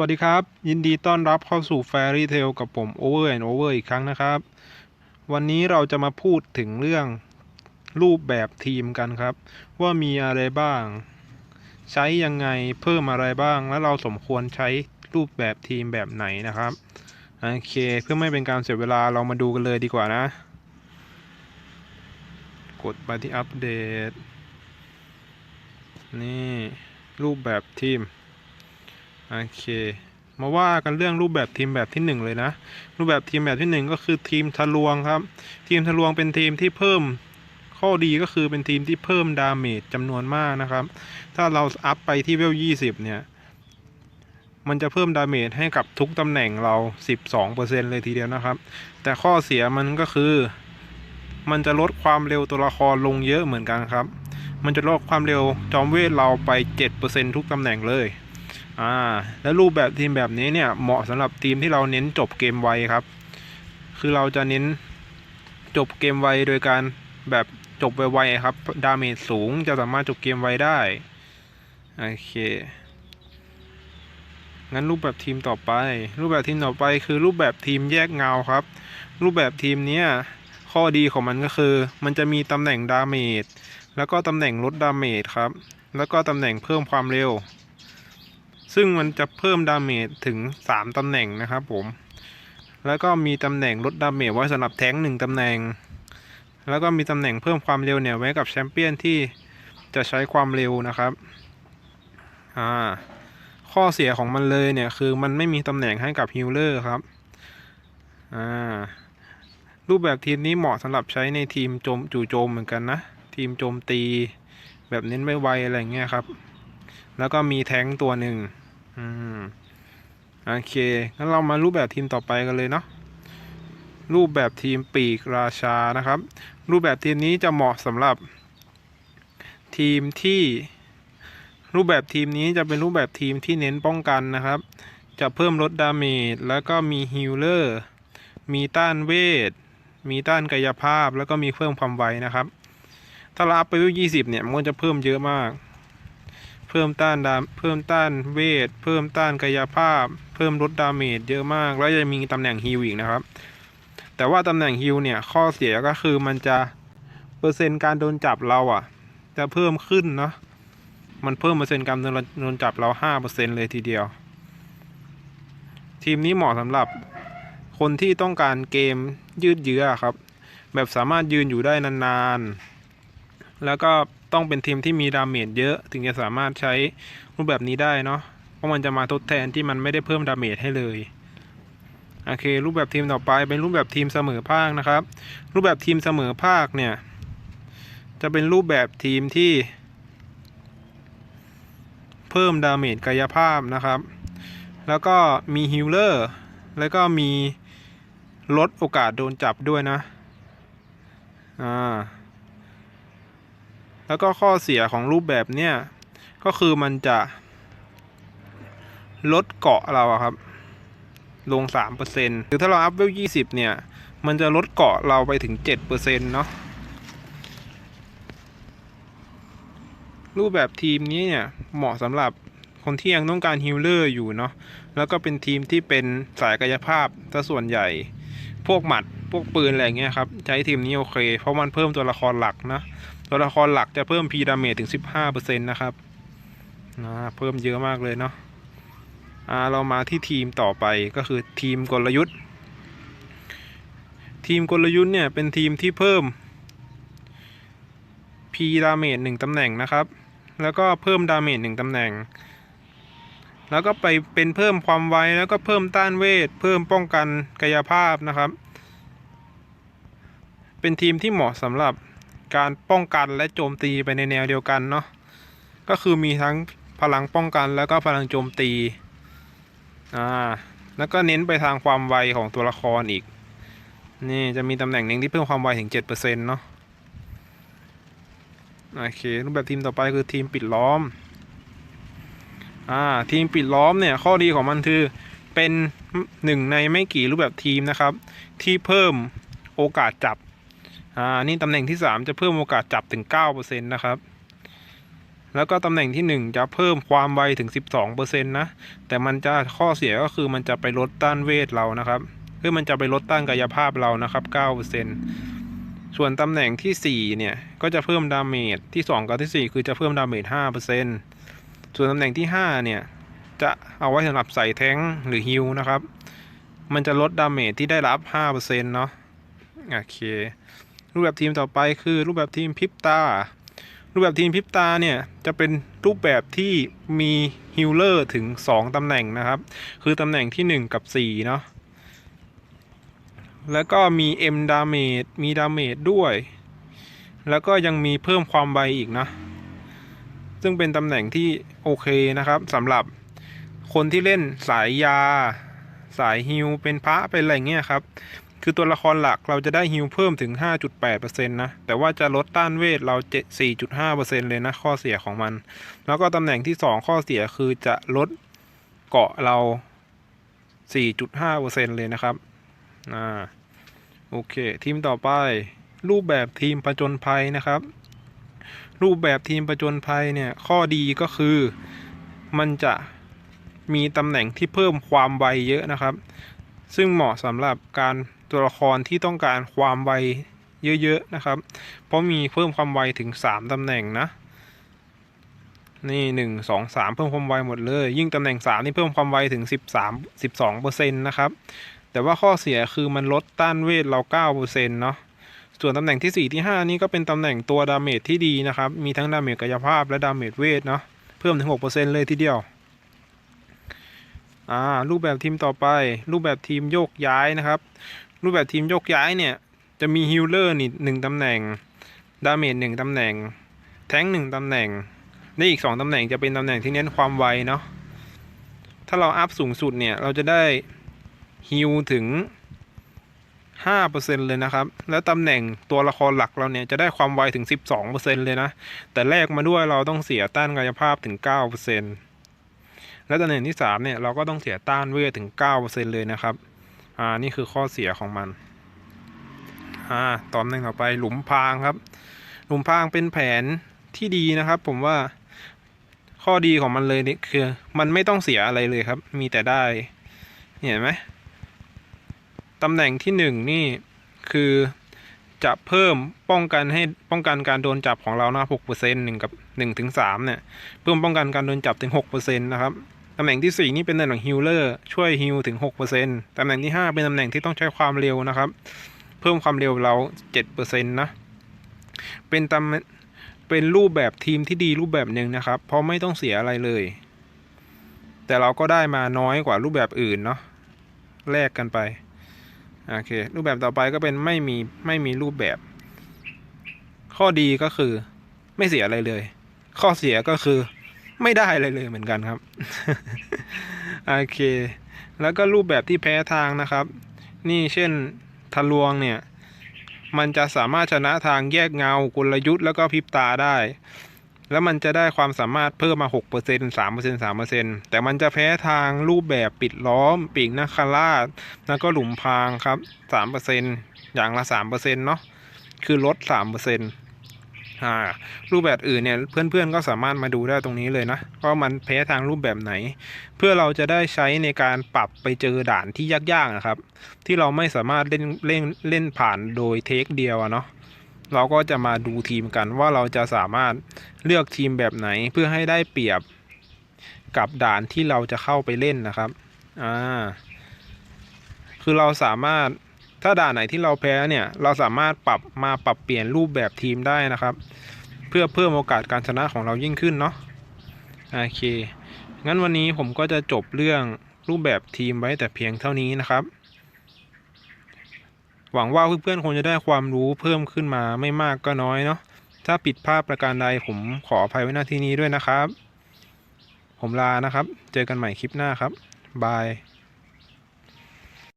วัสดีครับ ยินดีต้อนรับเข้าสู่ Fairy Tale กับผม Over and Over อีกครั้งนะครับ วันนี้เราจะมาพูดถึงเรื่องรูปแบบทีมกันครับ ว่ามีอะไรบ้าง ใช้ยังไงเพิ่มอะไรบ้าง และเราสมควรใช้รูปแบบทีมแบบไหนนะครับ โอเค เพื่อไม่เป็นการเสียเวลาเรามาดูกันเลยดีกว่านะ กดไปที่อัปเดต นี่ รูปแบบทีม โอเค มาว่ากันเรื่องรูปแบบทีมแบบที่หนึ่งเลยนะ รูปแบบทีมแบบที่หนึ่งก็คือทีมทะลวงครับ ทีมทะลวงเป็นทีมที่เพิ่มข้อดีก็คือเป็นทีมที่เพิ่มดาเมจจำนวนมากนะครับ ถ้าเราอัพไปที่เวลยี่สิบเนี่ย มันจะเพิ่มดาเมจให้กับทุกตำแหน่งเรา 12%เลยทีเดียวนะครับ แต่ข้อเสียมันก็คือ มันจะลดความเร็วตัวละครลงเยอะเหมือนกันครับ มันจะลดความเร็วจอมเวทเราไป 7%ทุกตำแหน่งเลย อ่าแล้วรูปแบบทีมแบบนี้เนี่ยเหมาะสำหรับทีมที่เราเน้นจบเกมไวครับ คือเราจะเน้นจบเกมไวโดยการแบบจบไวๆครับ ดาเมจสูงจะสามารถจบเกมไวได้ โอเค งั้นรูปแบบทีมต่อไป รูปแบบทีมต่อไปคือรูปแบบทีมแยกเงาครับ รูปแบบทีมเนี้ยข้อดีของมันก็คือ มันจะมีตำแหน่งดาเมจ แล้วก็ตำแหน่งลดดาเมจครับ แล้วก็ตำแหน่งเพิ่มความเร็ว ซึ่งมันจะเพิ่มดาเมจถึง 3 ตำแหน่งนะครับผม แล้วก็มีตำแหน่งลดดาเมจไว้สำหรับแท้งหนึ่งตำแหน่ง แล้วก็มีตำแหน่งเพิ่มความเร็วเนี่ยไว้กับแชมเปี้ยนที่จะใช้ความเร็วนะครับ อ่า ข้อเสียของมันเลยเนี่ยคือมันไม่มีตำแหน่งให้กับฮิลเลอร์ครับ อ่า รูปแบบทีมนี้เหมาะสำหรับใช้ในทีมโจมจู่โจมเหมือนกันนะ ทีมโจมตีแบบเน้นไวๆอะไรเงี้ยครับ แล้วก็มีแท้งตัวหนึ่ง อืมโอเคงั้นเรามารูปแบบทีมต่อไปกันเลยเนาะรูปแบบทีมปีกราชานะครับ รูปแบบทีมนี้จะเหมาะสำหรับ ทีมที่ รูปแบบทีมนี้จะเป็นรูปแบบทีมที่เน้นป้องกันนะครับ จะเพิ่มลดดาเมจแล้วก็มีฮิลเลอร์มีต้านเวท มีต้านกายภาพแล้วก็มีเพิ่มความไวนะครับ ถ้าเราอัพไปวิวยี่สิบเนี่ยมันก็จะเพิ่มเยอะมาก เพิ่มต้านดาเพิ่มต้านเวท เพิ่มต้านกายภาพ เพิ่มลดดาเมจเยอะมาก แล้วยังมีตำแหน่งฮิลอีกนะครับ แต่ว่าตำแหน่งฮิลเนี่ยข้อเสียก็คือมันจะเปอร์เซ็นต์การโดนจับเราอะ จะเพิ่มขึ้นเนาะมันเพิ่มเปอร์เซ็นต์การโดนจับเราห้าเปอร์เซ็นเลยทีเดียว ทีมนี้เหมาะสำหรับคนที่ต้องการเกมยืดเยื้อครับ แบบสามารถยืนอยู่ได้นานๆ แล้วก็ ต้องเป็นทีมที่มีดาเมจเยอะ ถึงจะสามารถใช้รูปแบบนี้ได้เนาะเพราะมันจะมาทดแทนที่มันไม่ได้เพิ่มดาเมจให้เลยโอเค รูปแบบทีมต่อไปเป็นรูปแบบทีมเสมอภาคนะครับ รูปแบบทีมเสมอภาคเนี่ย จะเป็นรูปแบบทีมที่ เพิ่มดาเมจกายภาพนะครับ แล้วก็มีฮิลเลอร์แล้วก็มีลดโอกาสโดนจับด้วยนะ อ่า แล้วก็ข้อเสียของรูปแบบเนี้ยก็คือมันจะลดเกาะเราครับ ลง 3%หรือถ้าเราอัพเวล20 เนี่ย มันจะลดเกาะเราไปถึง 7%เนาะรูปแบบทีมนี้เนี่ย เหมาะสำหรับคนที่ยังต้องการฮิลเลอร์อยู่เนาะแล้วก็เป็นทีมที่เป็นสายกายภาพซะส่วนใหญ่ พวกหมัด พวกปืนอะไรเงี้ยครับ ใช้ทีมนี้โอเค เพราะมันเพิ่มตัวละครหลักนะ ตัวละครหลักจะเพิ่มพีดาเมจถึง 15%นะครับนะเพิ่มเยอะมากเลยเนาะอ่าเรามาที่ทีมต่อไปก็คือทีมกลยุทธ์ ทีมกลยุทธ์เนี่ยเป็นทีมที่เพิ่มพีดาเมจหนึ่งตำแหน่งนะครับ แล้วก็เพิ่มดาเมจหนึ่งตำแหน่ง แล้วก็ไปเป็นเพิ่มความไวแล้วก็เพิ่มต้านเวท เพิ่มป้องกันกายภาพนะครับ เป็นทีมที่เหมาะสำหรับการป้องกันและโจมตีไปในแนวเดียวกันเนาะก็คือมีทั้งพลังป้องกันแล้วก็พลังโจมตีอ่าแล้วก็เน้นไปทางความไวของตัวละครอีก นี่จะมีตำแหน่งหนึ่งที่เพิ่มความไวถึง 7%เนาะโอเครูปแบบทีมต่อไปคือทีมปิดล้อมอ่าทีมปิดล้อมเนี่ยข้อดีของมันคือเป็นหนึ่งในไม่กี่รูปแบบทีมนะครับ ที่เพิ่มโอกาสจับ อ่านี่ตำแหน่งที่3จะเพิ่มโอกาสจับถึง9%นะครับ แล้วก็ตำแหน่งที่1จะเพิ่มความไวถึง12%นะ แต่มันจะข้อเสียก็คือมันจะไปลดต้านเวทเรานะครับคือมันจะไปลดต้านกายภาพเรานะครับ9%ส่วนตำแหน่งที่ 4 เนี่ย ก็จะเพิ่มดาเมจที่ 2 กับที่ 4 คือจะเพิ่มดาเมจ5%ส่วนตำแหน่งที่ 5 เนี่ย จะเอาไว้สำหรับใส่แท้งหรือฮิลนะครับ มันจะลดดาเมจที่ได้รับ 5%เนาะโอเค รูปแบบทีมต่อไปคือรูปแบบทีมพิบตา รูปแบบทีมพิบตาเนี่ยจะเป็นรูปแบบที่มีฮิลเลอร์ถึง 2 ตำแหน่งนะครับ คือตำแหน่งที่ 1 กับ 4 เนาะแล้วก็มี M ดาเมจมีดาเมจด้วย แล้วก็ยังมีเพิ่มความไวอีกนะ ซึ่งเป็นตำแหน่งที่โอเคนะครับสำหรับคนที่เล่นสายยา สายฮิลเป็นพระเป็นอะไรเงี้ยครับ คือตัวละครหลักเราจะได้ฮิลเพิ่มถึง 5.8%นะ แต่ว่าจะลดต้านเวทเรา 4.5%เลยนะ ข้อเสียของมัน แล้วก็ตำแหน่งที่ 2 ข้อเสียคือจะลดเกาะเรา 4.5%เลยนะครับ อ่า โอเค ทีมต่อไป รูปแบบทีมประจนภัยนะครับ รูปแบบทีมประจนภัยเนี่ย ข้อดีก็คือ มันจะมีตำแหน่งที่เพิ่มความไวเยอะนะครับ ซึ่งเหมาะสำหรับการ ตัวละครที่ต้องการความไวเยอะๆนะครับ เพราะมีเพิ่มความไวถึง 3ตำแหน่งนะ นี่หนึ่งสองสามเพิ่มความไวหมดเลย ยิ่งตำแหน่งสามนี่เพิ่มความไวถึงสิบสามสิบสองเปอร์เซ็นต์นะครับ แต่ว่าข้อเสียคือมันลดต้านเวทเราเก้าเปอร์เซ็นต์เนาะส่วนตำแหน่งที่สี่ที่ห้านี่ก็เป็นตำแหน่งตัวดาเมจที่ดีนะครับ มีทั้งดาเมจกายภาพและดาเมจเวทเนาะ เพิ่มถึงหกเปอร์เซ็นต์เลยทีเดียว อ่า รูปแบบทีมต่อไป รูปแบบทีมโยกย้ายนะครับ รูปแบบทีมโยกย้ายเนี่ย จะมีฮิลเลอร์นี่หนึ่งตำแหน่ง ดาเมจหนึ่งตำแหน่ง แท้งหนึ่งตำแหน่งในอีกสองตำแหน่งจะเป็นตำแหน่งที่เน้นความไวเนาะ ถ้าเราอัพสูงสุดเนี่ย เราจะได้ฮิลถึง 5%เลยนะครับ แล้วตำแหน่งตัวละครหลักเราเนี่ย จะได้ความไวถึง 12%เลยนะ แต่แลกมาด้วยเราต้องเสียต้านกายภาพถึง 9%และตำแหน่งที่ 3 เนี่ย เราก็ต้องเสียต้านเวทถึง 9%เลยนะครับ อ่านี่คือข้อเสียของมันอ่าตอนหนึ่งต่อไปหลุมพรางครับ หลุมพรางเป็นแผนที่ดีนะครับ ผมว่าข้อดีของมันเลยนี่คือ มันไม่ต้องเสียอะไรเลยครับ มีแต่ได้เห็นไหมตำแหน่งที่หนึ่งนี่คือจะเพิ่มป้องกันให้ป้องกันการโดนจับของเรานะหกเปอร์เซ็นต์หนึ่งกับหนึ่งถึงสามเนี่ย เพิ่มป้องกันการโดนจับถึงหกเปอร์เซ็นต์นะครับ ตำแหน่งที่สี่นี่เป็นตำแหน่งฮิลเลอร์ช่วยฮิลถึงหกเปอร์เซ็นต์ตำแหน่งที่ห้าเป็นตำแหน่งที่ต้องใช้ความเร็วนะครับ เพิ่มความเร็วเราเจ็ดเปอร์เซ็นต์นะเป็นตำเป็นรูปแบบทีมที่ดีรูปแบบหนึ่งนะครับ เพราะไม่ต้องเสียอะไรเลย แต่เราก็ได้มาน้อยกว่ารูปแบบอื่นเนาะแลกกันไปโอเครูปแบบต่อไปก็เป็นไม่มีไม่มีรูปแบบ ข้อดีก็คือไม่เสียอะไรเลย ข้อเสียก็คือ ไม่ได้อะไรเลยเหมือนกันครับโอเค แล้วก็รูปแบบที่แพ้ทางนะครับ นี่เช่นทะลวงเนี่ย มันจะสามารถชนะทางแยกเงากลยุทธ์แล้วก็พิบตาได้ แล้วมันจะได้ความสามารถเพิ่มมา 6% 3% 3%แต่มันจะแพ้ทางรูปแบบปิดล้อม ปีกนักคาราชแล้วก็หลุมพรางครับ 3%อย่างละ 3%เนาะคือลด 3% อ่ารูปแบบอื่นเนี่ยเพื่อนๆก็สามารถมาดูได้ตรงนี้เลยนะว่ามันแพ้ทางรูปแบบไหน เพื่อเราจะได้ใช้ในการปรับไปเจอด่านที่ยากๆนะครับ ที่เราไม่สามารถเล่นเล่นเล่นผ่านโดยเทคเดียวเนาะเราก็จะมาดูทีมกันว่าเราจะสามารถเลือกทีมแบบไหนเพื่อให้ได้เปรียบกับด่านที่เราจะเข้าไปเล่นนะครับอ่าคือเราสามารถ ถ้าด่านไหนที่เราแพ้เนี่ยเราสามารถปรับมาปรับเปลี่ยนรูปแบบทีมได้นะครับ เพื่อเพิ่มโอกาสการชนะของเรายิ่งขึ้นเนาะโอเค งั้นวันนี้ผมก็จะจบเรื่องรูปแบบทีมไว้แต่เพียงเท่านี้นะครับ หวังว่าเพื่อนๆคงจะได้ความรู้เพิ่มขึ้นมาไม่มากก็น้อยเนาะถ้าผิดพลาดประการใดผมขออภัยไว้ณที่นี้ด้วยนะครับ ผมลานะครับ เจอกันใหม่คลิปหน้าครับบาย